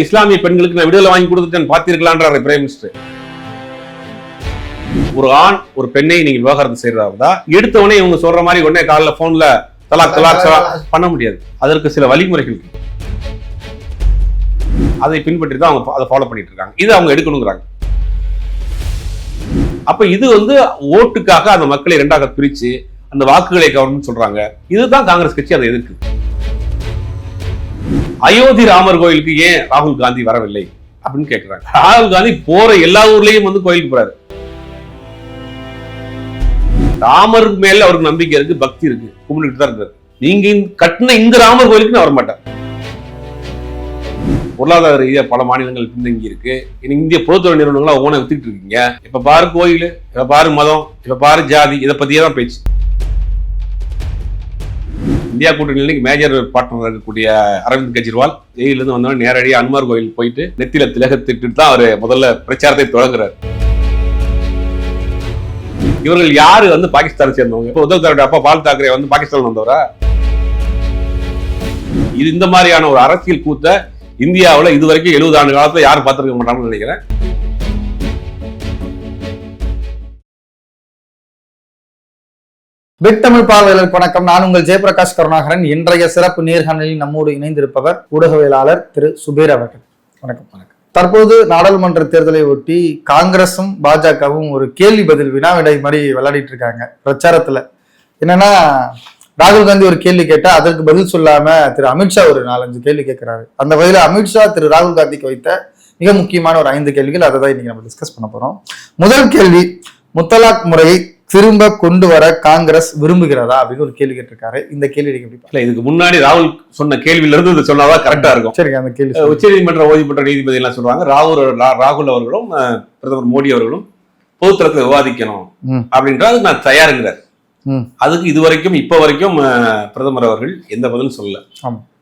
இஸ்லாமிய பெண்களுக்கு நான் விடுதலை வாங்கி கொடுத்துட்டேன் பார்த்தீர்களான்றாரு பிரைம் மினிஸ்டர் ஒரு ஆண் ஒரு பெண்ணை நீங்க விவாகரத்து செய்யறதா இருந்தா இவங்க சொல்ற மாதிரி உடனே காலைல போன்ல தலாக் தலாக் பண்ண முடியாது. அதற்கு சில வழிமுறைகள் அதை பின்பற்றி தான் அவங்க அதை ஃபாலோ பண்ணிட்டு இருக்காங்க. இது அவங்க எடுக்கணுங்கிறாங்க. அப்ப இது வந்து ஓட்டுக்காக அந்த மக்களை இரண்டாக பிரிச்சு அந்த வாக்குகளை கவர்னு சொல்றாங்க. இதுதான் காங்கிரஸ் கட்சி அதை எதிர்க்குது. அயோத்தி ராமர் கோயிலுக்கு ஏன் ராகுல் காந்தி வரவில்லை அப்படின்னு கேக்குறாங்க. ராகுல் காந்தி போற எல்லா ஊர்லயும் வந்து கோயிலுக்கு போறாரு. ராமர் மேல அவருக்கு நம்பிக்கை இருக்கு பக்தி இருக்கு கும்பிட்டு தான் இருக்காரு. நீங்க கட்டின இந்த ராமர் கோயிலுக்கு நான் வரமாட்டேன். பொருளாதார ரீதியா பல மாநிலங்கள் பின்தங்கி இருக்கு. இன்னைக்கு இந்திய பொதுத்துறை நிறுவனங்களை ஓன வித்துக்கிட்டு இருக்கீங்க. இப்ப பாரு கோயில் இப்ப பாரு மதம் இப்ப பாரு ஜாதி இதை பத்தியே தான் பேச்சு. இந்தியா கூட்டணியில் இன்னைக்கு மேஜர் பார்ட்னர் இருக்கக்கூடிய அரவிந்த் கெஜ்ரிவால் ஜெயில இருந்து வந்தோடனே நேரடியாக அன்மார் கோயில் போயிட்டு நெத்தில திலகத்திட்டு தான் அவர் முதல்ல பிரச்சாரத்தை தொடங்குறாரு. இவர்கள் யாரு வந்து பாகிஸ்தானை சேர்ந்தவங்க? இப்போ உத்தவ் தாக்கரே அப்பா பால் தாக்கரே வந்து பாகிஸ்தான் வந்தவரா? இது இந்த மாதிரியான ஒரு அரசியல் கூத்த இந்தியாவுல இது வரைக்கும் எழுபது ஆண்டு காலத்துல யாரும் பார்த்துருக்க மாட்டாங்கன்னு நினைக்கிறேன். விட்டமிழ் பார்வையாளர் வணக்கம். நான் உங்கள் ஜெயபிரகாஷ் கருணாகரன். இன்றைய சிறப்பு நேர்காணலில் நம்மோடு இணைந்திருப்பவர் ஊடகவியலாளர் திரு சுபீர் அவர்கள். வணக்கம் வணக்கம். தற்போது நாடாளுமன்ற தேர்தலை ஒட்டி காங்கிரஸும் பாஜகவும் ஒரு கேள்வி பதில் வினாவிடை மாதிரி விளையாடிட்டு இருக்காங்க. பிரச்சாரத்துல. என்னன்னா ராகுல் காந்தி ஒரு கேள்வி கேட்டா அதற்கு பதில் சொல்லாம திரு அமித்ஷா ஒரு நாலஞ்சு கேள்வி கேட்கிறாரு அந்த வகையில அமித்ஷா திரு ராகுல் காந்திக்கு வைத்த மிக முக்கியமான ஒரு ஐந்து கேள்விகள் அதை தான் இன்னைக்கு நம்ம டிஸ்கஸ் பண்ண போறோம். முதல் கேள்வி முத்தலாக் முறையை திரும்ப கொண்டு வர காங்கிரஸ் விரும்புகிறதா அப்படின்னு ஒரு கேள்வி கேட்டிருக்காரு இந்த கேள்வி எப்படி இதுக்கு முன்னாடி ராகுல் சொன்ன கேள்வியில இருந்து இது சொன்னாதான் கரெக்டா இருக்கும் சரிங்க அந்த கேள்வி அஹ் உச்சநீதிமன்ற ஓய்வு பெற்ற நீதிபதி எல்லாம் சொல்றாங்க ராகுல் ராகுல் அவர்களும் பிரதமர் மோடி அவர்களும் பொதுத்தரத்தில் விவாதிக்கணும். அப்படின்றது அதுக்கு நான் தயாருங்கிறார். அதுக்கு இது வரைக்கும் இப்ப வரைக்கும் பிரதமர் அவர்கள் எந்த பதிலும் சொல்லல.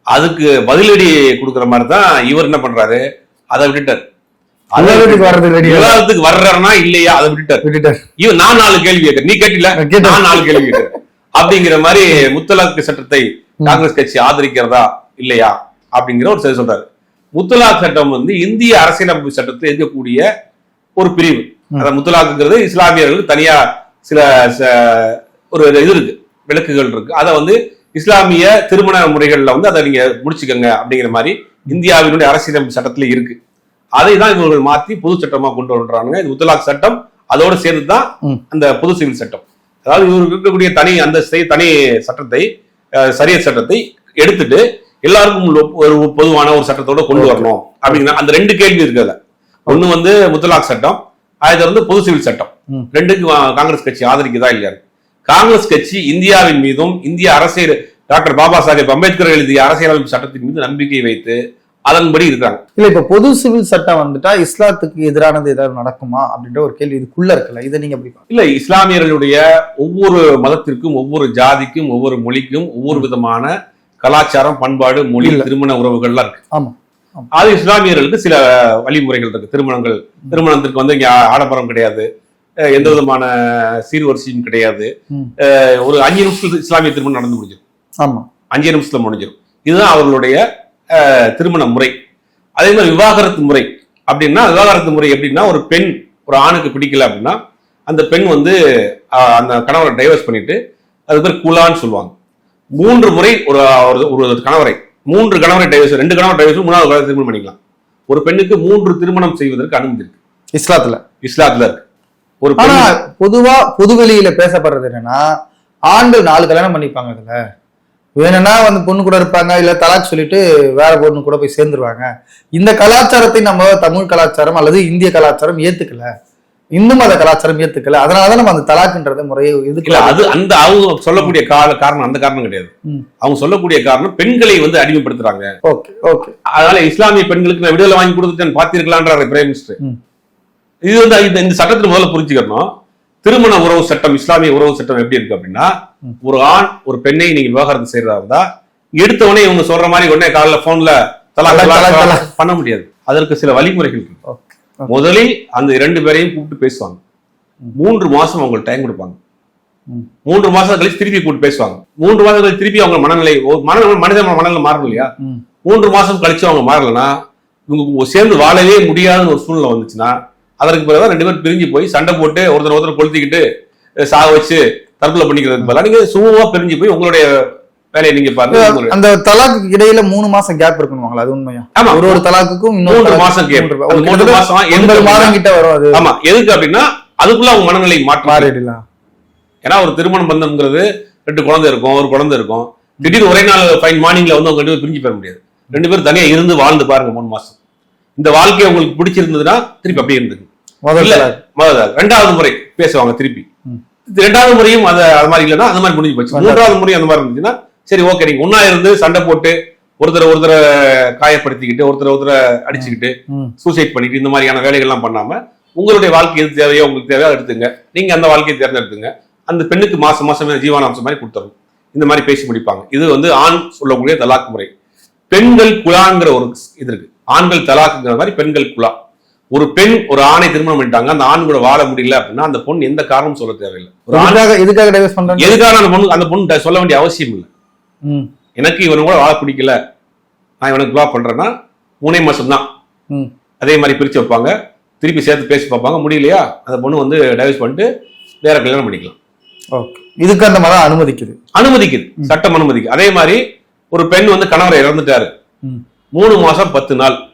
அதுக்கு பதிலடி கொடுக்குற மாதிரி தான் இவர் என்ன பண்றாரு அதை விட்டுட்டார் விவாதத்துக்கு வர்றது ரெடி விவாதத்துக்கு வர்றாருனா இல்லையா? அதை விட்டுட்டார். விட்டுட்டார். இவன் நான் நாலு கேள்வி கேட்கிறேன் நீ கேட்டில. நான் நாலு கேள்வி கேட்கிறேன் அப்படிங்கிற மாதிரி முத்தலாக் சட்டத்தை காங்கிரஸ் கட்சி ஆதரிக்கிறதா இல்லையா? அப்படிங்கிற ஒரு சொல்றாரு. முத்தலாக் சட்டம் வந்து இந்திய அரசியலமைப்பு சட்டத்தில் இருக்கக்கூடிய ஒரு பிரிவு. அந்த முத்தலாக்குங்கிறது இஸ்லாமியர்களுக்கு தனியா சில ஒரு இது இருக்கு. விளக்குகள் இருக்கு. அதை வந்து இஸ்லாமிய திருமண முறைகள்ல வந்து அதை நீங்க முடிச்சுக்கங்க அப்படிங்கிற மாதிரி இந்தியாவினுடைய அரசியலமைப்பு சட்டத்துல இருக்கு. அதை தான் இவர்கள் மாத்தி பொது சட்டமா கொண்டு வர்றாங்க இது முத்தலாக் சட்டம். அதோட சேர்த்து தான். அந்த பொது சிவில் சட்டம். அதாவது இவருக்கு இருக்கக்கூடிய தனி அந்தஸ்தை தனி சட்டத்தை அஹ், சரியத் சட்டத்தை எடுத்துட்டு எல்லாருக்கும் ஒரு பொதுவான ஒரு சட்டத்தோட கொண்டு வரணும். அப்படிங்கிற அந்த ரெண்டு கேள்வி இருக்குல்ல ஒண்ணு வந்து முத்தலாக் சட்டம் அது வந்து பொது சிவில் சட்டம். ரெண்டுக்கு காங்கிரஸ் கட்சி ஆதரிக்குதா இல்லையா காங்கிரஸ் கட்சி இந்தியாவின் மீதும் இந்திய அரசியல் டாக்டர் பாபா சாஹேப் அம்பேத்கர் எழுதிய அரசியலமைப்பு சட்டத்தின் மீது நம்பிக்கை வைத்து அதன்படி இருக்காங்க. இல்ல இப்ப பொது சிவில் சட்டம் வந்துட்டா இஸ்லாத்துக்கு எதிரானது ஏதாவது நடக்குமா அப்படின்ற ஒரு கேள்வி இதுக்குள்ள இருக்குல்ல. இதை நீங்க எப்படி? இல்ல இஸ்லாமியர்களுடைய ஒவ்வொரு மதத்திற்கும் ஒவ்வொரு ஜாதிக்கும் ஒவ்வொரு மொழிக்கும் ஒவ்வொரு விதமான கலாச்சாரம் பண்பாடு மொழி. திருமண உறவுகள்லாம் இருக்கு. ஆமா. அது இஸ்லாமியர்களுக்கு சில வழிமுறைகள் இருக்கு. திருமணங்கள் திருமணத்திற்கு வந்து இங்க ஆடம்பரம் கிடையாது. எந்த விதமான சீர்வரிசையும் கிடையாது. ஒரு அஞ்சு நிமிஷத்துல இஸ்லாமிய திருமணம் நடந்து முடிஞ்சிடும். ஆமா. அஞ்சு நிமிஷத்துல முடிஞ்சிடும். இதுதான் அவர்களுடைய திருமண முறை. அதே மாதிரி விவாகரத்து முறை அப்படின்னா விவாகரத்து முறை எப்படின்னா ஒரு பெண் ஒரு ஆணுக்கு பிடிக்கல அப்படின்னா அந்த பெண் வந்து அந்த கணவரை டைவர்ஸ் பண்ணிட்டு அது பேர் குலான்னு சொல்லுவாங்க. மூன்று முறை ஒரு ஒரு கணவரை மூன்று கணவரை டைவர்ஸ் ரெண்டு கணவர் டைவர்ஸ் மூணாவது கணவரை திருமணம் பண்ணிக்கலாம். ஒரு பெண்ணுக்கு மூன்று திருமணம் செய்வதற்கு அனுமதி இருக்கு. இஸ்லாத்துல. இஸ்லாத்துல இருக்கு. ஒரு பொதுவா பொதுவெளியில பேசப்படுறது என்னன்னா ஆண்கள் நாலு கல்யாணம் பண்ணிப்பாங்க இதுல. வேணும்னா வந்து பொண்ணு கூட இருப்பாங்க இல்ல தலாக் சொல்லிட்டு வேற பொண்ணு கூட போய் சேர்ந்துருவாங்க. இந்த கலாச்சாரத்தை நம்ம தமிழ் கலாச்சாரம் அல்லது இந்திய கலாச்சாரம் ஏத்துக்கல. இந்து மத கலாச்சாரம் ஏத்துக்கல. அதனாலதான் நம்ம அந்த தலாக்ன்றத முறையை எதுக்கல அது அந்த அவங்க சொல்லக்கூடிய கால காரணம் அந்த காரணம் கிடையாது. அவங்க சொல்லக்கூடிய காரணம் பெண்களை வந்து அடிமைப்படுத்துறாங்க. Okay okay. அதனால இஸ்லாமிய பெண்களுக்கு நான் விடுதலை வாங்கி கொடுத்துட்டேன் பார்த்தீர்களான்றாரு பிரைம் மினிஸ்டர். இது வந்து இந்த- இந்த சட்டத்தில் முதல்ல புரிஞ்சுக்கணும். திருமண உறவு சட்டம் இஸ்லாமிய உறவு சட்டம் எப்படி இருக்கு அப்படின்னா. ஒரு ஆண் ஒரு பெண்ணை நீங்க விவாகரத்து செய்யறதா இருந்தா எடுத்தவனே இவங்க சொல்ற மாதிரி உடனே காலைல போன்ல பண்ண முடியாது அதற்கு சில வழிமுறைகள் இருக்கு முதலில் அந்த இரண்டு பேரையும் கூப்பிட்டு பேசுவாங்க மூன்று மாசம் அவங்களுக்கு டைம் கொடுப்பாங்க. மூன்று மாசம் கழிச்சு திருப்பி கூப்பிட்டு பேசுவாங்க மூன்று மாசம் கழிச்சு திருப்பி அவங்க மனநிலை மன மனித மனநிலை மாறணும் இல்லையா. மூன்று மாசம் கழிச்சு அவங்க மாறலன்னா இவங்க சேர்ந்து வாழவே முடியாதுன்னு ஒரு சூழ்நிலை வந்துச்சுன்னா அதற்கு பிறகு ரெண்டு பேரும் பிரிஞ்சு போய் சண்டை போட்டு ஒருத்தர் ஒருத்தர் கொளுத்திக்கிட்டு சாக வச்சு தற்கொலை பண்ணிக்கிறதுக்கு பதிலா. நீங்க சுமூகமா பிரிஞ்சு போய் உங்களுடைய வேலையை நீங்க பாருங்க. அந்த தலாக்கு இடையில மூணு மாசம் கேப் இருக்கணுங்களா அது உண்மையா? ஆமா. ஒரு ஒரு தலாக்குக்கும் தலாக்கு மாசம் gap. மூன்று- மாசம் எண்பது மாதம் கிட்ட வரும் அது. ஆமா. எதுக்கு அப்படின்னா அதுக்குள்ள அவங்க மனநிலை மாற்றம். மாறிடலாம். ஏன்னா ஒரு திருமண பந்தம்ங்கிறது ரெண்டு குழந்தை இருக்கும் ஒரு குழந்தை இருக்கும். திடீர்னு ஒரே நாள் ஃபைன் மார்னிங்ல வந்து அவங்க ரெண்டு பேரும் பிரிஞ்சு போயிட முடியாது. ரெண்டு பேரும் தனியா இருந்து வாழ்ந்து பாருங்க மூணு மாசம். இந்த வாழ்க்கை உங்களுக்கு பிடிச்சிருந்ததுன்னா திருப்பி அப்படியே இருந்துங்க முதல்ல ரெண்டாவது முறை பேசுவாங்க திருப்பி. ரெண்டாவது முறையும் அது அது மாதிரி இல்லைன்னா அந்த மாதிரி முடிஞ்சு போச்சு. மூன்றாவது முறையும் அந்த மாதிரி இருந்துச்சுன்னா சரி ஓகே நீங்க ஒன்னா இருந்து சண்டை போட்டு ஒருத்தரை ஒருத்தரை காயப்படுத்திக்கிட்டு ஒருத்தரை ஒருத்தரை அடிச்சுக்கிட்டு. சூசைட் பண்ணிட்டு இந்த மாதிரியான வேலைகள்லாம் பண்ணாம உங்களுடைய வாழ்க்கை எது தேவையோ உங்களுக்கு தேவையோ எடுத்துங்க. நீங்க அந்த வாழ்க்கையை தேர்ந்தெடுத்துங்க. அந்த பெண்ணுக்கு மாசம் மாசம் ஜீவனாம்சம் மாதிரி கொடுத்துரும் இந்த மாதிரி பேசி முடிப்பாங்க. இது வந்து ஆண் சொல்லக்கூடிய தலாக் முறை. பெண்கள் குலாங்கிற ஒரு இது இருக்கு. ஆண்கள் தலாக்குங்கிற மாதிரி பெண்கள் குலா ஒரு பெண் ஒரு ஆணை திருமணம் பண்ணிட்டாங்க. அந்த ஆண் கூட வாழ முடியல அப்படின்னா அந்த பொண்ணு எந்த காரணமும் சொல்ல தேவையில்லை. ஒரு ஆண் எதுக்காக டைவர்ஸ் பண்றாங்க எதுக்காக அந்த பொண்ணு அந்த பொண்ணு சொல்ல வேண்டிய அவசியம் இல்லை. ம். எனக்கு இவனை கூட வாழ பிடிக்கல. நான் இவனுக்கு குலா பண்றேன்னா மூணே மாசம் தான் ம். அதே மாதிரி பிரிச்சு வைப்பாங்க. திருப்பி சேர்த்து பேசி பார்ப்பாங்க. முடியலையா? அந்த பொண்ணு வந்து டைவர்ஸ் பண்ணிட்டு வேற கல்யாணம் பண்ணிக்கலாம். ஓகே. இதுக்கு அந்த மதம் அனுமதிக்குது. அனுமதிக்குது. சட்டம் அனுமதிக்குது அதே மாதிரி ஒரு பெண் வந்து கணவரை இறந்துட்டாரு. மூணு மாசம் பத்து நாள்.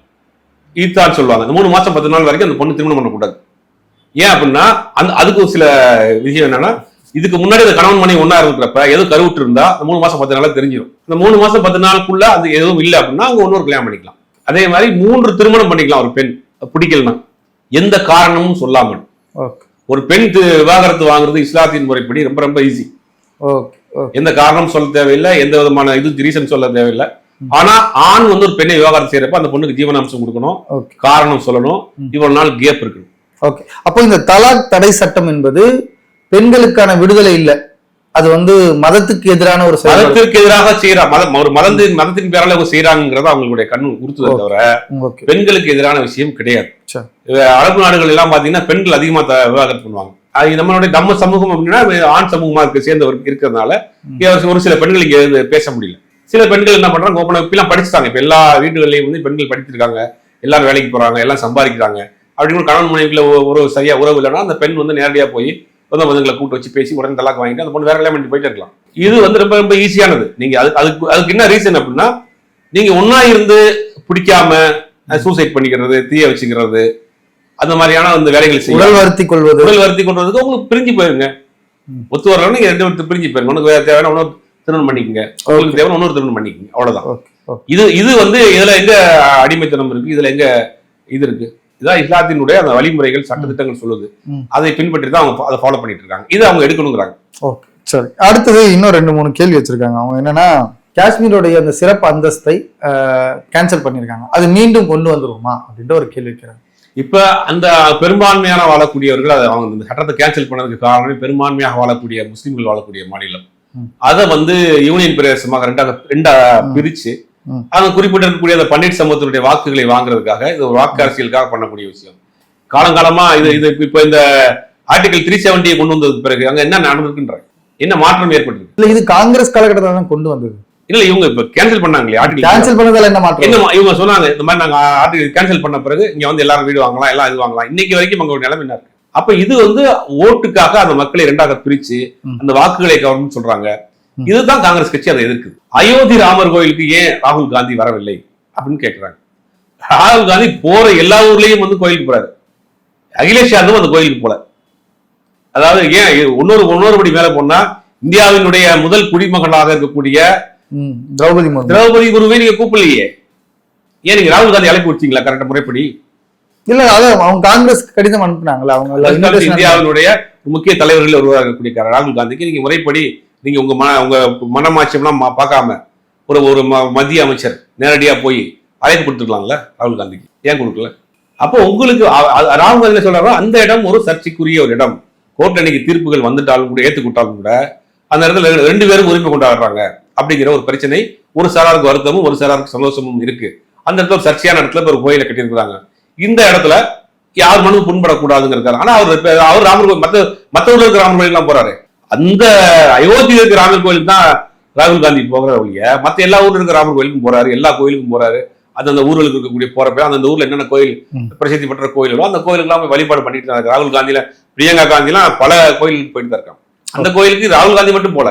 ஈத்தான் சொல்லுவாங்க. அந்த மூணு மாசம் பத்து நாள் வரைக்கும் அந்த பொண்ணு திருமணம் பண்ணக்கூடாது. ஏன் அப்படின்னா அந்த அதுக்கு ஒரு சில விஷயம் என்னன்னா இதுக்கு முன்னாடி அந்த கணவன் மனைவி ஒண்ணா இருக்கிறப்ப ஏதோ கருவுட்டு இருந்தா அந்த மூணு மாசம் பத்து நாளா தெரிஞ்சிடும் அந்த மூணு மாசம் பத்து நாளுக்குள்ள அது எதுவும் இல்லை அப்படின்னா அவங்க இன்னொரு கல்யாணம் பண்ணிக்கலாம். அதே மாதிரி மூன்று திருமணம் பண்ணிக்கலாம் ஒரு பெண். பிடிக்கலனா எந்த காரணமும் சொல்லாமல் ஒரு பெண் விவாகரத்து வாங்குறது இஸ்லாத்தின் முறைப்படி ரொம்ப ரொம்ப ஈஸி எந்த காரணமும் சொல்ல தேவையில்லை எந்த விதமான இது ரீசன் சொல்ல தேவையில்லை. ஆனா ஆண் வந்து ஒரு பெண்ணை விவாகரத்து செய்யறப்ப அந்த பொண்ணுக்கு ஜீவனாம்சம் கொடுக்கணும். காரணம் சொல்லணும். இவ்வளவு நாள் கேப் இருக்கணும். ஓகே அப்போ இந்த தலாக் தடை சட்டம் என்பது பெண்களுக்கான விடுதலை இல்ல. அது வந்து மதத்துக்கு எதிரான ஒரு மதத்திற்கு எதிராக செய்யறா மதம் ஒரு மதத்தின் மதத்தின் பேரால அவங்க செய்யறாங்கிறத அவங்களுடைய கண்ணு உறுத்துதே தவிர பெண்களுக்கு எதிரான விஷயம் கிடையாது. அரபு நாடுகள் எல்லாம் பாத்தீங்கன்னா பெண்கள் அதிகமா விவாகரத்து பண்ணுவாங்க. அது நம்மளுடைய நம்ம சமூகம் அப்படின்னா ஆண் சமூகமா இருக்க சேர்ந்தவர் இருக்கிறதுனால ஒரு சில பெண்கள் இங்க பேச முடியல. சில பெண்கள் என்ன பண்றாங்க ஓப்பனா இப்பெல்லாம் படிச்சுட்டாங்க. இப்ப எல்லா வீடுகள்லயும் வந்து பெண்கள் படிச்சிருக்காங்க. எல்லாரும் வேலைக்கு போறாங்க எல்லாம் சம்பாதிக்கிறாங்க. அப்படின்னு கணவன் மனைவிக்குள்ள ஒரு சரியா உறவு இல்லைன்னா அந்த பெண் வந்து நேரடியா போய் சொந்த பந்தங்களை கூட்டு வச்சு பேசி உடனே தலாக் வாங்கிட்டு அந்த பொண்ணு வேற கல்யாணம் போயிட்டே இருக்கலாம். இது வந்து ரொம்ப ரொம்ப ஈஸியானது நீங்க அதுக்கு அதுக்கு அதுக்கு என்ன ரீசன் அப்படின்னா நீங்க ஒண்ணா இருந்து பிடிக்காம சூசைட் பண்ணிக்கிறது தீய வச்சுக்கிறது அந்த மாதிரியான அந்த வேலைகள் செய்ய உடல் வருத்தி கொள்வது. உடல் வருத்தி கொண்டு வரதுக்கு உங்களுக்கு பிரிஞ்சு போயிருங்க. ஒத்து வரலாம் நீங்க ரெண்டு பேருக்கு பிரிஞ்சு போயிருங்க. உனக்கு வேற தேவையான இன்னொரு திருமணம் பண்ணிக்கங்க. உங்களுக்கு தேவையான இன்னொரு திருமணம் பண்ணிக்கங்க. அவ்வளவுதான். இது இது வந்து இதுல எங்க அடிமைத்தனம் இருக்கு? இதுல எங்க இது இருக்கு? இதான் இஸ்லாத்தினுடைய அந்த வழிமுறைகள் சட்டத்திட்டங்கள் சொல்லுது. அதை பின்பற்றி தான் அவங்க அதை ஃபாலோ பண்ணிட்டு இருக்காங்க. இது அவங்க எடுக்கணுங்கிறாங்க. ஓகே சரி. அடுத்தது இன்னும் ரெண்டு மூணு கேள்வி வச்சிருக்காங்க. அவங்க என்னன்னா காஷ்மீருடைய அந்த சிறப்பு அந்தஸ்தை கேன்சல் பண்ணியிருக்காங்க அது மீண்டும் கொண்டு வந்துருமா? அப்படின்ட்டு ஒரு கேள்வி வைக்கிறாங்க. இப்ப அந்த பெரும்பான்மையான வாழக்கூடியவர்கள் அதை அவங்க இந்த சட்டத்தை கேன்சல் பண்ணதுக்கு காரணமே பெரும்பான்மையாக வாழக்கூடிய முஸ்லிம்கள் வாழக்கூடிய மாநிலம். அதை வந்து யூனியன் பிரதேசமாக ரெண்டாக ரெண்டா பிரிச்சு. அவங்க குறிப்பிட்டு இருக்கக்கூடிய அந்த பன்னீர் சமூகத்தினுடைய வாக்குகளை வாங்குறதுக்காக இது ஒரு வாக்கு அரசியலுக்காக பண்ணக்கூடிய விஷயம். காலங்காலமா இது இது இப்ப இந்த ஆர்டிகல் த்ரீ செவன்டியை கொண்டு வந்ததுக்கு பிறகு அங்க என்ன நடந்திருக்குன்ற என்ன மாற்றம் ஏற்பட்டிருக்கு? இல்ல இது காங்கிரஸ் காலகட்டத்தில் தான் கொண்டு வந்தது. இல்ல இவங்க இப்ப கேன்சல் பண்ணாங்களே ஆர்டிகல் கேன்சல் பண்ணதால என்ன மாற்றம்? என்ன இவங்க சொன்னாங்க இந்த மாதிரி நாங்க ஆர்டிகல் கேன்சல் பண்ண பிறகு இங்க வந்து எல்லாரும் வீடு வாங்கலாம் எல்லாம் இது வாங்கலாம். இன்னைக்கு வரைக்கும் உங்களோட நிலைமை என்ன இருக்கு அப்ப இது வந்து ஓட்டுக்காக அந்த மக்களை இரண்டாக பிரிச்சு. அந்த வாக்குகளை கவர்மெண்ட் சொல்றாங்க. இதுதான் காங்கிரஸ் கட்சி அதை எதிர்க்குது. அயோத்தி ராமர் கோயிலுக்கு ஏன் ராகுல் காந்தி வரவில்லை அப்படின்னு கேக்குறாங்க. ராகுல் காந்தி போற எல்லா ஊர்லயும் வந்து கோயிலுக்கு போறாரு. அகிலேஷ் யாதவும் அந்த கோயிலுக்கு போல. அதாவது ஏன் இன்னொரு இன்னொரு படி மேல போனா இந்தியாவினுடைய முதல் குடிமகளாக இருக்கக்கூடிய திரௌபதி திரௌபதி குருவை நீங்க கூப்பிடலையே. ஏன் நீங்க ராகுல் காந்தி அழைப்பு வச்சீங்களா கரெக்ட் முறைப்படி. இல்ல அதான் அவங்க காங்கிரஸ் கடிதம் அனுப்புனாங்கல்ல அவங்க இந்தியாவினுடைய முக்கிய தலைவர்கள் ஒருவராக இருக்கக்கூடிய ராகுல் காந்திக்கு. நீங்க முறைப்படி நீங்க உங்க மன உங்க மனமாச்சம்லாம் பார்க்காம ஒரு ஒரு மத்திய அமைச்சர் நேரடியா போய் அழைப்பு கொடுத்துக்கலாம்ல ராகுல் காந்திக்கு. ஏன் கொடுக்கல? அப்போ உங்களுக்கு ராகுல் காந்தி சொல்றாரோ அந்த இடம் ஒரு சர்ச்சைக்குரிய ஒரு இடம். கோர்ட் அன்னைக்கு தீர்ப்புகள் வந்துட்டாலும் கூட ஏத்துக்கிட்டாலும் கூட அந்த இடத்துல ரெண்டு பேரும் உரிமை கொண்டாடுறாங்க அப்படிங்கிற ஒரு பிரச்சனை ஒரு சாராருக்கு வருத்தமும் ஒரு சாராருக்கு சந்தோஷமும் இருக்கு. அந்த இடத்துல சர்ச்சையான இடத்துல ஒரு கோயிலை கட்டியிருக்கிறாங்க. இந்த இடத்துல யார் மனு புண்படக்கூடாதுங்கிறாரு ஆனா அவர் அவர் ராமர் கோயில் மத்த மத்த ஊர்ல இருக்கிற ராமர் கோயிலுக்கு போறாரு. அந்த அயோத்தியில் இருக்கிற ராமர் கோயிலுக்கு தான் ராகுல் காந்தி போகிற ஒழிய மத்த எல்லா ஊர்ல இருக்கிற ராமர் கோயிலுக்கும் போறாரு எல்லா கோயிலுக்கும் போறாரு. அது அந்த ஊர்களுக்கு இருக்கக்கூடிய போறப்ப அந்தந்த ஊர்ல என்னென்ன கோயில். பிரசித்தி பெற்ற கோயில்களோ அந்த கோயிலுக்குலாம் போய் வழிபாடு பண்ணிட்டு தான். ராகுல் காந்தியில பிரியங்கா காந்திலாம் பல கோயிலுக்கு போயிட்டு தான் இருக்காங்க. அந்த கோயிலுக்கு ராகுல் காந்தி மட்டும் போல.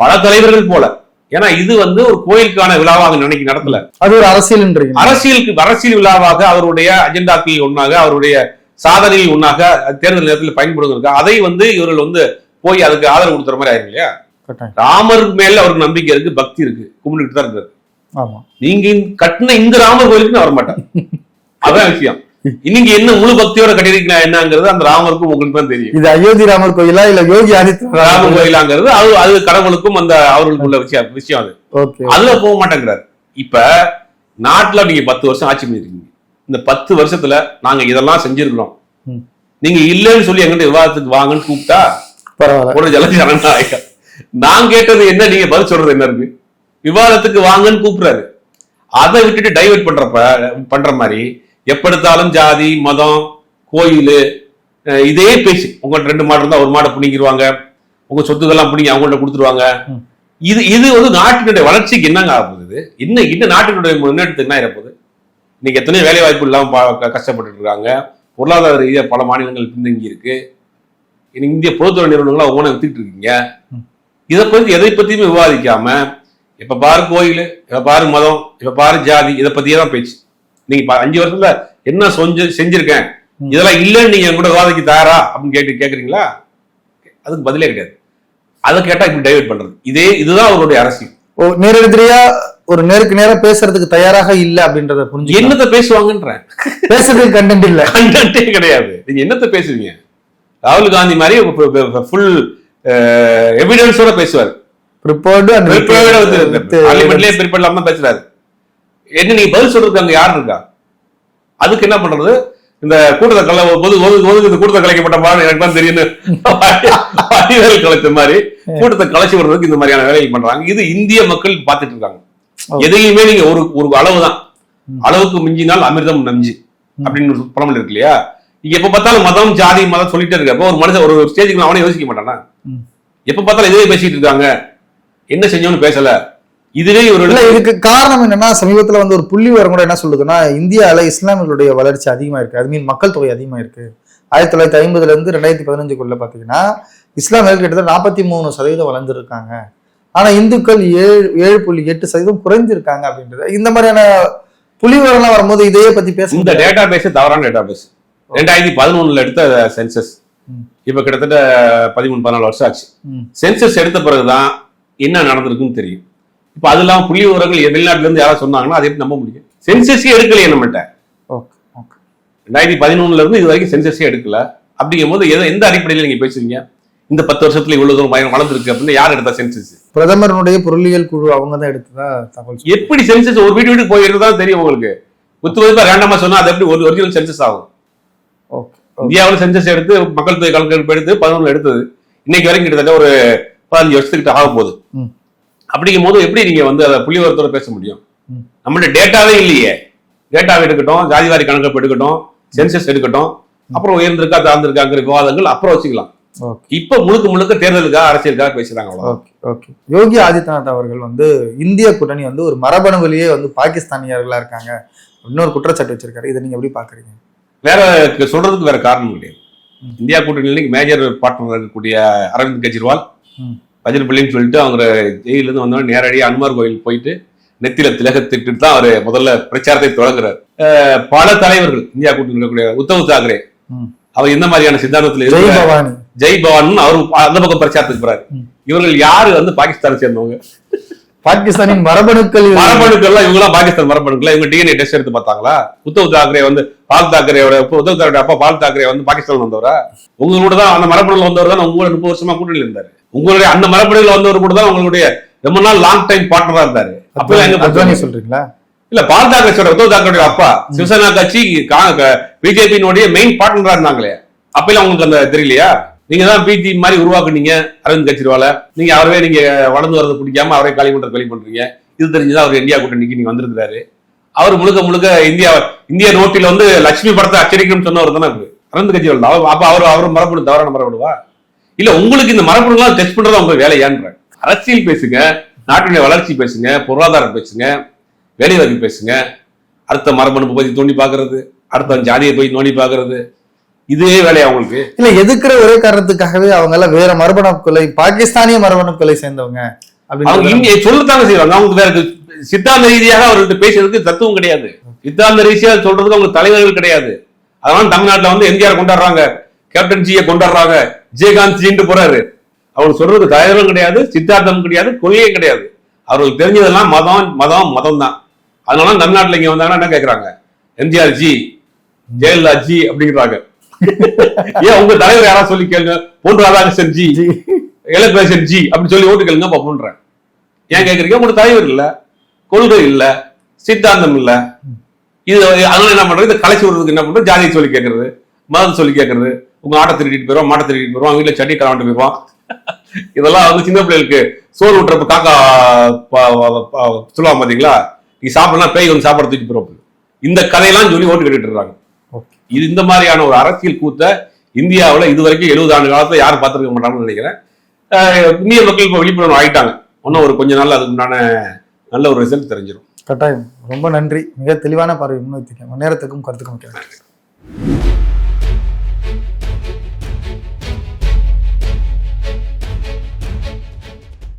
பல தலைவர்கள் போல. ஏன்னா இது வந்து ஒரு கோயிலுக்கான விழாவாக நினைக்க நடத்தல. அது ஒரு அரசியல்ன்றீங்க அரசியலுக்கு அரசியல் விழாவாக அவருடைய அஜெண்டாக்களில் ஒன்றாக அவருடைய சாதனையில் ஒன்றாக தேர்தல் நேரத்தில் பயன்படுவதற்கு அதை வந்து இவர்கள் வந்து போய் அதுக்கு ஆதரவு கொடுக்குற மாதிரி ஆயிரும் இல்லையா. ராமர் மேல அவருக்கு நம்பிக்கை இருக்கு பக்தி இருக்கு கும்பிட்டுட்டு தான் இருக்காரு. நீங்க கட்டின இந்த ராமர் கோயிலுக்கு நான் வரமாட்டேன் அதான் விஷயம். இன்னைக்கு என்ன முழு பக்தியோட கட்டிருக்கீங்க என்னங்கிறது அந்த ராமருக்கும் உங்களுக்கு தான் தெரியும். இது அயோத்தி ராமர் கோயிலா இல்ல யோகி ஆதித்யநாத் ராமர் கோயிலாங்கிறது அது அது கடவுளுக்கும் அந்த அவர்களுக்குள்ள விஷயம் விஷயம் அது. அதுல போக மாட்டேங்கிறாரு. இப்ப நாட்டுல நீங்க பத்து வருஷம் ஆட்சி பண்ணிருக்கீங்க. இந்த பத்து வருஷத்துல நாங்க இதெல்லாம் செஞ்சிருக்கிறோம். நீங்க இல்லைன்னு சொல்லி எங்கிட்ட விவாதத்துக்கு வாங்கன்னு கூப்பிட்டா பரவாயில்ல. ஒரு ஜல ஜனநாயகம். நான் கேட்டது என்ன நீங்க பதில் சொல்றது என்ன இருக்கு? விவாதத்துக்கு வாங்கன்னு கூப்பிடுறாரு. அதை விட்டுட்டு டைவர்ட் பண்றப்ப பண்ற மாதிரி எப்பெடுத்தாலும் ஜாதி மதம் கோயில் இதே பேசி உங்கள்ட்ட ரெண்டு மாடு இருந்தா ஒரு மாடை பிடிங்கிருவாங்க. உங்க சொத்துக்கெல்லாம் பிடிங்கி அவங்கள்ட்ட கொடுத்துருவாங்க. இது இது வந்து நாட்டினுடைய வளர்ச்சிக்கு என்னங்க ஆக போகுது இன்னும் இன்னும் நாட்டினுடைய முன்னேற்றத்துக்கு என்ன ஆகப்போகுது இன்னைக்கு எத்தனையோ வேலை வாய்ப்பு இல்லாம பா- க- கஷ்டப்பட்டுட்டு இருக்காங்க. பொருளாதார ரீதியா பல மாநிலங்கள் பின்தங்கி இருக்கு. இன்னைக்கு இந்திய பொதுத்துறை நிறுவனங்களை ஒவ்வொன்றும் வித்துட்டு இருக்கீங்க. இதை பத்தி எதை பத்தியுமே விவாதிக்காம இப்ப பாரு கோயில் இப்ப பாரு மதம் இப்ப பாரு ஜாதி இதை பத்தியே தான் பேச்சு. நீங்க அஞ்சு வருஷத்துல என்ன சொஞ்சு செஞ்சிருக்கேன். இதெல்லாம் இல்லைன்னு நீங்க கூட விவாதிக்க தயாரா? அப்படின்னு கேட்டு கேக்குறீங்களா? அதுக்கு பதிலே கிடையாது. அதை கேட்டா இப்படி டைவர்ட் பண்றது. இதே இதுதான் அவருடைய அரசியல். ஓ நேரடியா ஒரு நேருக்கு நேரா பேசுறதுக்கு தயாராக இல்ல அப்படின்றத புரிஞ்சு என்னத்த பேசுவாங்கன்றேன். பேசுறதுக்கு கண்டென்ட் இல்ல. கண்டே கிடையாது. நீங்க என்னத்த பேசுவீங்க? ராகுல் காந்தி மாதிரி ஃபுல் எவிடன்ஸோட பேசுவார். ரிப்போர்ட் பார்லிமெண்ட்லயே பிரிப்பர் இல்லாம பேசுறாரு. என்ன நீங்க பதில் சொல்றதுக்கு அங்க யார் இருக்கா? அதுக்கு என்ன பண்றது? இந்த கூட்டத்தை கல பொது ஒதுக்கு இந்த கூட்டத்தை கலைக்கப்பட்ட மாதிரி எனக்கு தான் தெரியும் கலைச்ச மாதிரி கூட்டத்தை கலைச்சு விடுறதுக்கு இந்த மாதிரியான வேலைகள் பண்றாங்க. இது இந்திய மக்கள் பார்த்துட்டு இருக்காங்க. எதையுமே நீங்க ஒரு ஒரு அளவுதான். ம். அளவுக்கு மிஞ்சினால் அமிர்தம் நஞ்சு அப்படின்னு ஒரு பழமொழி இருக்கு இல்லையா? இங்க எப்ப பார்த்தாலும் மதம் ஜாதி மதம் சொல்லிட்டே இருக்கப்ப ஒரு மனுஷன் ஒரு ஸ்டேஜுக்கு அவனே யோசிக்க மாட்டானா. எப்ப பார்த்தாலும் இதே பேசிட்டு இருக்காங்க? என்ன செஞ்சோம்னு பேசல. இதுவே ஒரு இதுக்கு காரணம் என்னன்னா சமீபத்துல வந்து ஒரு புள்ளி விவரம் கூட என்ன சொல்லுதுன்னா இந்தியால இஸ்லாமியர்களுடைய வளர்ச்சி அதிகமா இருக்கு அது மீன் மக்கள் தொகை அதிகமா இருக்கு ஆயிரத்தி தொள்ளாயிரத்தி ஐம்பதுல இருந்து ரெண்டாயிரத்தி பதினஞ்சுக்குள்ள பாத்தீங்கன்னா இஸ்லாமியர்கள் கிட்டத்தட்ட நாற்பத்தி மூணு சதவீதம் வளர்ந்துருக்காங்க. ஆனா இந்துக்கள் ஏழு ஏழு புள்ளி எட்டு சதவீதம் குறைஞ்சிருக்காங்க அப்படின்றது. இந்த மாதிரியான புள்ளி விவரம்லாம் வரும்போது இதையே பத்தி பேச இந்த டேட்டா பேஸ் தவறான டேட்டா பேஸ் ரெண்டாயிரத்தி பதினொன்னுல எடுத்த சென்சஸ். இப்ப கிட்டத்தட்ட பதிமூணு பதினாலு வருஷம் ஆச்சு. சென்சஸ் எடுத்த பிறகுதான் என்ன நடந்திருக்குன்னு தெரியும். இப்ப அது இல்லாம புள்ளி விவரங்கள் வெளிநாட்டுல இருந்து யாராவது சொன்னாங்கன்னா அதை எப்படி நம்ப முடியும். சென்சஸே எடுக்கலையே நம்மகிட்ட ரெண்டாயிரத்தி பதினொன்னுல இருந்து இது வரைக்கும் சென்சஸே எடுக்கல. அப்படிங்கும் போது எதை எந்த அடிப்படையில் நீங்க பேசுறீங்க? இந்த பத்து வருஷத்துல இவ்வளவு தூரம் பயம் வளர்ந்துருக்கு அப்படின்னு யார் எடுத்தா சென்சஸ் பிரதமருடைய பொருளியல் குழு அவங்க தான் எடுத்ததா தகவல். எப்படி சென்சஸ் ஒரு வீடு வீட்டுக்கு போய் எடுத்தா தெரியும் உங்களுக்கு? குத்து மதிப்பா ரேண்டமா சொன்னா அது எப்படி ஒரு ஒரிஜினல் சென்சஸ் ஆகும். இந்தியாவில் சென்சஸ் எடுத்து மக்கள் தொகை கணக்கெடுப்பு எடுத்து பதினொன்று எடுத்தது. இன்னைக்கு வரைக்கும் கிட்டத்தட்ட ஒரு பதினஞ்சு வருஷத்துக்கிட்ட ஆக போகுது. அப்படிங்கும் போது எப்படி நீங்க வந்து அதை புள்ளிவரத்தோட பேச முடியும்? ம். நம்மள்ட்ட டேட்டாவே இல்லையே. டேட்டாவை எடுக்கட்டும் ஜாதிவாரி கணக்கெடுப்பு எடுக்கட்டும் சென்சஸ் எடுக்கட்டும் அப்புறம் உயர்ந்திருக்கா தாழ்ந்திருக்காங்கிற விவாதங்கள் அப்புறம் வச்சுக்கலாம். இப்ப முழுக்க முழுக்க தேர்தலுக்காக அரசியலுக்காக பேசுறாங்க ஓகே யோகி ஆதித்யநாத் அவர்கள் வந்து இந்திய கூட்டணி வந்து ஒரு மரபணுவிலேயே வந்து பாகிஸ்தானியர்களா இருக்காங்க. இன்னொரு குற்றச்சாட்டு வச்சிருக்காரு. இதை நீங்க எப்படி பாக்குறீங்க வேற சொல்றதுக்கு வேற காரணம் கிடையாது. இந்தியா கூட்டணியில் மேஜர் பார்ட்னர் இருக்கக்கூடிய அரவிந்த் கெஜ்ரிவால் ம். பஜன்பள்ளின்னு சொல்லிட்டு அவங்க ஜெயில இருந்து வந்தோடனே நேரடியாக அனுமார் கோயில் போயிட்டு நெத்தில திலகத்திட்டு தான் அவர் முதல்ல பிரச்சாரத்தை தொடங்குறார் பல தலைவர்கள் இந்தியா கூட்டணியில் இருக்கக்கூடிய உத்தவ் தாக்கரே. அவர் எந்த மாதிரியான சித்தாந்தத்தில் ஜெய் இருக்கிறார் ஜெய் பவான் அவர் அந்த பக்கம் பிரச்சாரத்துக்கு போறாரு. இவர்கள் யாரு வந்து பாகிஸ்தானை சேர்ந்தவங்க பாகிஸ்தானின் மரபணுக்கள் மரபணுக்கள்லாம் இவங்களாம் பாகிஸ்தான் மரபணுக்கள் இவங்க டிஎன்ஏ டெஸ்ட் எடுத்து பார்த்தாங்களா? உத்தவ் தாக்கரே வந்து பால் தாக்கரேயோட உத்தவ் தாக்கரே அப்பா பால் தாக்கரே வந்து பாகிஸ்தான் வந்தவரா? உங்களோட தான் அந்த மரபணுல வந்தவர் தான் உங்களோட முப்பது வருஷமா கூட்டணியில் இருந்தாரு. உங்களுடைய அந்த மரபணுல வந்தவர் கூட தான் உங்களுடைய ரொம்ப நாள் லாங் டைம் பார்ட்னரா இருந்தாரு. அப்ப எங்க? சொல்றீங்களா? இல்ல பால் தாக்கரே உத்தவ் தாக்கரே அப்பா சிவசேனா கட்சி பிஜேபியினுடைய மெயின் பார்ட்னரா இருந்தாங்களே. அப்பெல்லாம் உங்களுக்கு அந்த தெரியலையா? நீங்க தான் பிடி மாதிரி உருவாக்குனீங்க அரவிந்த் கெஜ்ரிவால. நீங்க அவரவே நீங்க வளர்ந்து வரது பிடிக்காம அவரே காலி பண்ற காலி பண்றீங்க. இது தெரிஞ்சுதான் அவர் இந்தியா கூட்டணிக்கு நீங்க வந்திருக்கிறாரு. அவர் முழுக்க முழுக்க இந்தியா இந்திய நோட்டில வந்து லட்சுமி படத்தை அச்சடிக்கணும்னு சொன்னவர் தானே அவரு. அரவிந்த் கெஜ்ரிவால். தான். அப்ப அவர் அவர் மரபணு தவறான மரபணுவா? இல்ல உங்களுக்கு இந்த மரபணுலாம் டெஸ்ட் பண்றது உங்க வேலையான்ற அரசியல் பேசுங்க நாட்டினுடைய வளர்ச்சி பேசுங்க பொருளாதாரம் பேசுங்க வேலைவாய்ப்பு பேசுங்க. அடுத்த மரபணு பத்தி தோண்டி பாக்குறது அடுத்த ஜாதியை போய் நோண்டி பாக்குறது இதே வேலையா அவங்களுக்கு இல்ல எதுக்குற ஒரே காரணத்துக்காகவே அவங்க எல்லாம் வேற மரபணு கொலை பாகிஸ்தானிய மரபணு கொலை சேர்ந்தவங்க அவங்க இங்க சொல்லத்தானே செய்வாங்க. அவங்க வேற சித்தாந்த ரீதியாக அவர்கள்ட்ட பேசுறதுக்கு தத்துவம் கிடையாது. சித்தாந்த ரீதியாக சொல்றதுக்கு அவங்க தலைவர்கள் கிடையாது. அதனால தமிழ்நாட்டுல வந்து எம்ஜிஆர் கொண்டாடுறாங்க கேப்டன் ஜியை கொண்டாடுறாங்க விஜயகாந்த் ஜின்ட்டு போறாரு. அவங்க சொல்றதுக்கு தலைவரும் கிடையாது சித்தாந்தம் கிடையாது கொள்கையும் கிடையாது. அவர்களுக்கு தெரிஞ்சதெல்லாம் மதம் மதம் மதம் தான் அதனால தமிழ்நாட்டுல இங்க வந்தாங்கன்னா என்ன கேக்குறாங்க? எம்ஜிஆர் ஜி ஜெயலலிதா ஜி அப்படிங்கிறாங்க. ஏன் உங்க தலைவர் யாராவது சொல்லி கேளுங்க? பொன் ராதாகிருஷ்ணன் ஜி. எலக்ட்ரேஷன் ஜி அப்படின்னு சொல்லி ஓட்டு கேளுங்க பாப்போன்றேன் ஏன் கேக்குறீங்க? உங்களுக்கு தலைவர் இல்ல கொள்கை இல்ல சித்தாந்தம் இல்ல. இது அதனால என்ன பண்றது? இதை கலைச்சி விடுறதுக்கு என்ன பண்றது? ஜாதியை சொல்லி கேட்கறது மதம் சொல்லி கேட்கறது உங்க ஆட்டை திருடிட்டு போயிடும் மாட்டை திருடிட்டு போயிடும் வீட்டுல சட்டி கலாண்டு போயிடுவான் இதெல்லாம் வந்து சின்ன பிள்ளைகளுக்கு சோறு விட்டுறப்ப காக்கா சொல்லுவாங்க பாத்தீங்களா? நீ சாப்பிடலாம் பேய் வந்து சாப்பாடு தூக்கி போறோம் இந்த கதையெல்லாம் சொல்லி ஓட்டு கேட்டுட்டு இருக்காங்க. இது இந்த மாதிரியான ஒரு அரசியல் கூத்த இந்தியாவுல இது வரைக்கும் எழுபது ஆண்டு காலத்துல யாரும் பார்த்திருக்க மாட்டாங்கன்னு நினைக்கிறேன். இந்திய மக்கள் இப்போ விழிப்புணர்வு ஆயிட்டாங்க. இன்னும் ஒரு கொஞ்ச நாள்ல அதுக்கு உண்டான நல்ல ஒரு ரிசல்ட் தெரிஞ்சிடும் கட்டாயம். ரொம்ப நன்றி. மிக தெளிவான பார்வை முன்வைத்தீங்க. நேரத்துக்கும் கருத்துக்கும் வைக்கிறேன்.